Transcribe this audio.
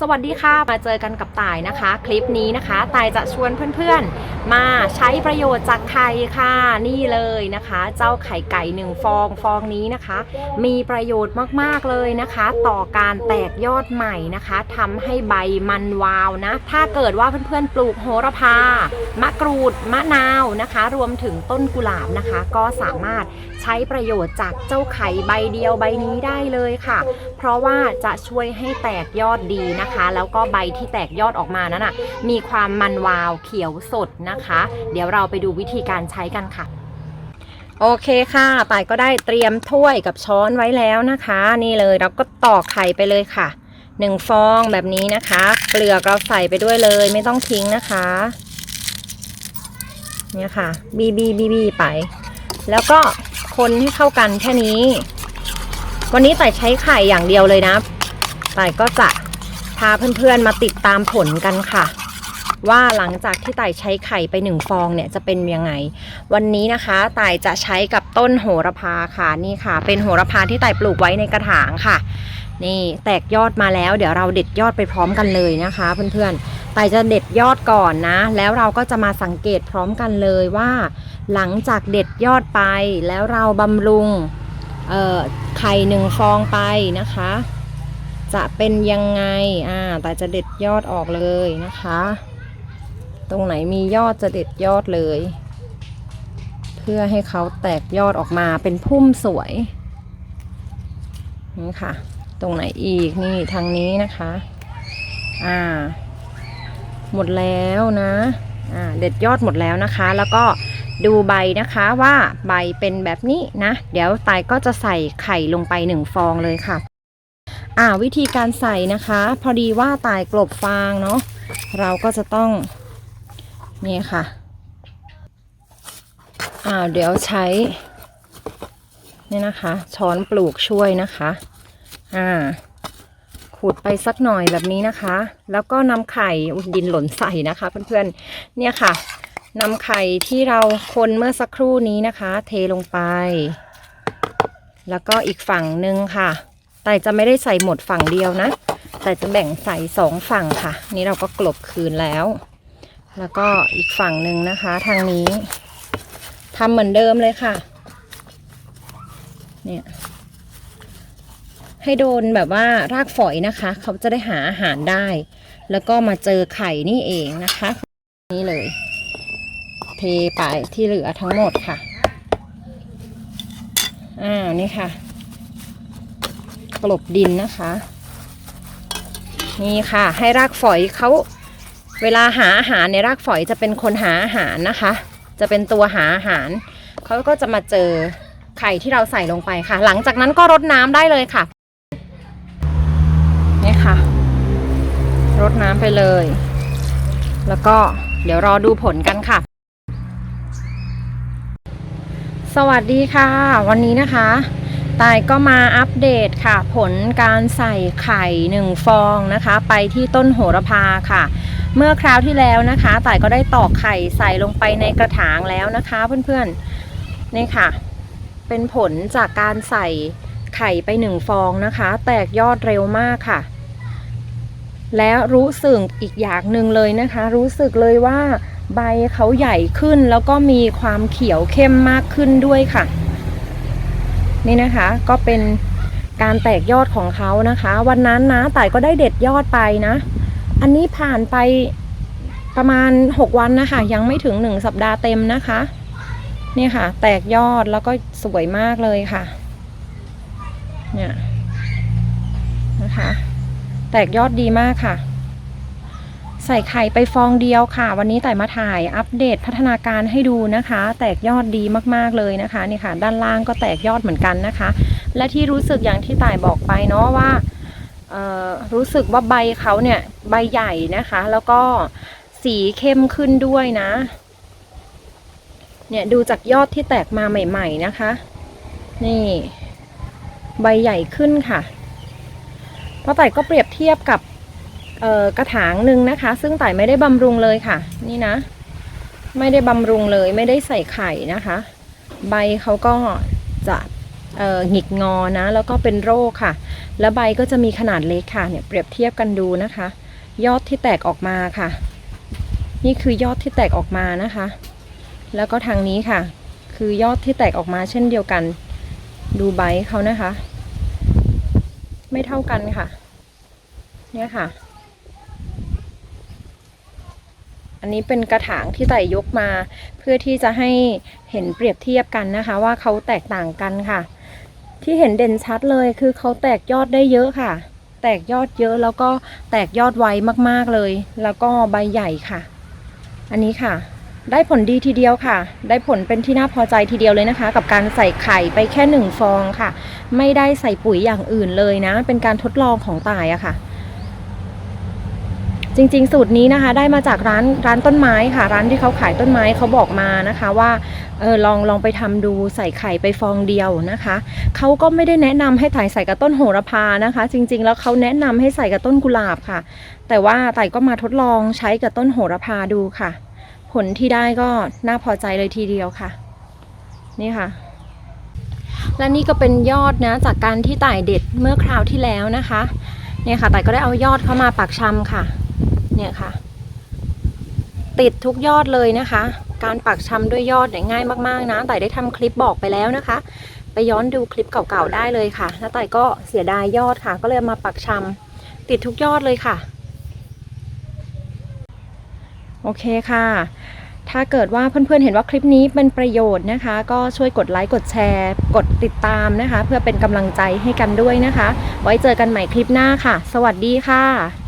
สวัสดีค่ะ มาเจอกันกับต่ายนะคะ คลิปนี้นะคะต่ายจะชวนเพื่อนๆ มาใช้ประโยชน์จากไข่ค่ะนี่เลยนะคะ เจ้าไข่ไก่หนึ่งฟองฟองนี้นะคะ มีประโยชน์มากๆเลยนะคะ ต่อการแตกยอดใหม่นะคะทำให้ใบมันวาวนะ ถ้าเกิดว่าเพื่อนๆ ปลูกโหระพามะกรูดมะนาวนะคะ รวมถึงต้นกุหลาบนะคะ ก็สามารถใช้ประโยชน์จากเจ้าไข่ใบเดียวใบนี้ได้เลยค่ะ เพราะว่าจะช่วยให้แตกยอดดีนะคะแล้วก็ใบที่แตกยอดออกมานั้นอะมีความมันวาวเขียวสดนะคะ เดี๋ยวเราไปดูวิธีการใช้กันค่ะโอเคค่ะต่ายก็ได้เตรียมถ้วยกับช้อนไว้แล้วนะคะ นี่เลยเราก็ตอกไข่ไปเลยค่ะหนึ่งฟองแบบนี้นะคะเปลือกเราใส่ไปด้วยเลยไม่ต้องทิ้งนะคะ เนี่ยค่ะ บีบีบีบีไป แล้วก็คนให้เข้ากันแค่นี้ วันนี้ต่ายใช้ไข่อย่างเดียวเลยนะต่ายก็จะ พาเพื่อนๆมาติดตามผลกันค่ะ ว่าหลังจากที่ต่ายใช้ไข่ไปหนึ่งฟองเนี่ยจะเป็นยังไง วันนี้นะคะต่ายจะใช้กับต้นโหระพาค่ะนี่ค่ะ เป็นโหระพาที่ต่ายปลูกไว้ในกระถางค่ะ นี่แตกยอดมาแล้ว เดี๋ยวเราเด็ดยอดไปพร้อมกันเลยนะคะเพื่อนๆต่ายจะเด็ดยอดก่อนนะ แล้วเราก็จะมาสังเกตพร้อมกันเลยว่า หลังจากเด็ดยอดไปแล้วเราบำรุงไข่หนึ่งฟองไปนะคะ จะเป็นยังไงอ่าแต่จะเด็ดยอดออกเลยนะคะ ตรงไหนมียอดจะเด็ดยอดเลย เพื่อให้เขาแตกยอดออกมาเป็นพุ่มสวยนี่ค่ะ ตรงไหนอีกนี่ทางนี้นะคะ อ่า หมดแล้วนะอ่าเด็ดยอดหมดแล้วนะคะ แล้วก็ดูใบนะคะว่าใบเป็นแบบนี้นะ เดี๋ยวตายก็จะใส่ไข่ลงไปหนึ่งฟองเลยค่ะ อ่าวิธีการใส่นะคะ พอดีว่าตายกลบฟางเนาะเราก็จะต้องนี่ค่ะอ่าเดี๋ยวใช้นี่นะคะ ช้อนปลูกช่วยนะคะอ่าขูดไปสักหน่อยแบบนี้นะคะ แล้วก็นำไข่ดินหล่นใส่นะคะเพื่อนๆเนี่ยค่ะนำไข่ที่เราคนเมื่อสักครู่นี้นะคะ เทลงไป แล้วก็อีกฝั่งหนึ่งค่ะ แต่จะไม่ได้ใส่หมดฝั่งเดียวนะ แต่จะแบ่งใส่สองฝั่งค่ะ นี่เราก็กลบคืนแล้ว แล้วก็อีกฝั่งหนึ่งนะคะ ทางนี้ทำเหมือนเดิมเลยค่ะ เนี่ย ให้โดนแบบว่ารากฝอยนะคะ เขาจะได้หาอาหารได้ แล้วก็มาเจอไข่นี่เองนะคะ นี่เลย เทไปที่เหลือทั้งหมดค่ะอ่าว นี่ค่ะ ลบดินนะคะ นี่ค่ะ ให้รากฝอยเขาเวลาหาอาหารในรากฝอยจะเป็นคนหาอาหารนะคะ จะเป็นตัวหาอาหารเขาก็จะมาเจอไข่ที่เราใส่ลงไปค่ะ หลังจากนั้นก็รดน้ำได้เลยค่ะนี่ค่ะ รดน้ำไปเลย แล้วก็เดี๋ยวรอดูผลกันค่ะ สวัสดีค่ะ วันนี้นะคะ ตายก็มาอัปเดตค่ะ ผลการใส่ไข่หนึ่งฟองนะคะ ไปที่ต้นโหระพาค่ะ เมื่อคราวที่แล้วนะคะต่ายก็ได้ตอกไข่ใส่ลงไปในกระถางแล้วนะคะเพื่อนๆนี่ค่ะ เป็นผลจากการใส่ไข่ไปหนึ่งฟองนะคะ แตกยอดเร็วมากค่ะ แล้วรู้สึกอีกอย่างหนึ่งเลยนะคะ รู้สึกเลยว่าใบเขาใหญ่ขึ้นแล้วก็มีความเขียวเข้มมากขึ้นด้วยค่ะ นี่นะคะก็เป็นการแตกยอดของเขานะคะ วันนั้นนะต่ายก็ได้เด็ดยอดไปนะ อันนี้ผ่านไปประมาณ 6 วันนะคะ ยังไม่ถึง 1 สัปดาห์เต็มนะคะนี่ค่ะ แตกยอดแล้วก็สวยมากเลยค่ะ เนี่ยนะคะ แตกยอดดีมากค่ะ ใส่ไข่ไปฟองเดียวค่ะ วันนี้แต่มาถ่ายอัปเดตพัฒนาการให้ดูนะคะ แตกยอดดีมากๆเลยนะคะนี่ค่ะ ด้านล่างก็แตกยอดเหมือนกันนะคะ และที่รู้สึกอย่างที่ต่ายบอกไปเนาะว่ารู้สึกว่าใบเขาเนี่ยใบใหญ่นะคะ แล้วก็สีเข้มขึ้นด้วยนะ เนี่ยดูจากยอดที่แตกมาใหม่ ๆนะคะ นี่ ใบใหญ่ขึ้นค่ะเพราะต่ก็เปรียบเทียบกับ กระถางหนึ่งนะคะ ซึ่งต่ายไม่ได้บำรุงเลยค่ะ นี่นะ ไม่ได้บำรุงเลย ไม่ได้ใส่ไข่นะคะ ใบเขาก็จะหงิกงอนะ แล้วก็เป็นโรคค่ะ แล้วใบก็จะมีขนาดเล็กค่ะเนี่ยเปรียบเทียบกันดูนะคะ ยอดที่แตกออกมาค่ะ นี่คือยอดที่แตกออกมานะคะ แล้วก็ทางนี้ค่ะ คือยอดที่แตกออกมาเช่นเดียวกัน ดูใบเขานะคะ ไม่เท่ากันค่ะ เนี่ยค่ะ อันนี้เป็นกระถางที่ไต่ยกมา เพื่อที่จะให้เห็นเปรียบเทียบกันนะคะ ว่าเขาแตกต่างกันค่ะ ที่เห็นเด่นชัดเลยคือเขาแตกยอดได้เยอะค่ะ แตกยอดเยอะแล้วก็แตกยอดไวมากๆเลย แล้วก็ใบใหญ่ค่ะ อันนี้ค่ะ ได้ผลดีทีเดียวค่ะ ได้ผลเป็นที่น่าพอใจทีเดียวเลยนะคะ กับการใส่ไข่ไปแค่หนึ่งฟองค่ะ ไม่ได้ใส่ปุ๋ยอย่างอื่นเลยนะ เป็นการทดลองของตายอะค่ะ จริงๆ สูตรนี้นะคะได้มาจากร้านร้านต้นไม้ค่ะ ร้านที่เขาขายต้นไม้เขาบอกมานะคะว่าเออลองลองไปทำดูใส่ไข่ไปฟองเดียวนะคะเขาก็ไม่ได้แนะนำให้ถ่ายใส่กับต้นโหระพานะคะ จริงๆ แล้วเขาแนะนำให้ใส่กับต้นกุหลาบค่ะ แต่ว่าไต่ก็มาทดลองใช้กับต้นโหระพาดูค่ะ ผลที่ได้ก็น่าพอใจเลยทีเดียวค่ะ นี่ค่ะและนี่ก็เป็นยอดนะจากการที่ไต่เด็ดเมื่อคราวที่แล้วนะคะเนี่ยค่ะไต่ก็ได้เอายอดเข้ามาปักชำค่ะ เนี่ยค่ะ ติดทุกยอดเลยนะคะ การปักชำด้วยยอดเนี่ยง่ายมากๆนะไต่ได้ทำคลิปบอกไปแล้วนะคะ ไปย้อนดูคลิปเก่าๆได้เลยค่ะแล้วไต่ก็เสียดายยอดค่ะ ก็เลยมาปักชำติดทุกยอดเลยค่ะ โอเคค่ะถ้าเกิดว่าเพื่อนๆ เห็นว่าคลิปนี้เป็นประโยชน์นะคะ ก็ช่วยกดไลค์กดแชร์ กดติดตามนะคะ เพื่อเป็นกำลังใจให้กันด้วยนะคะ ไว้เจอกันใหม่คลิปหน้าค่ะ สวัสดีค่ะ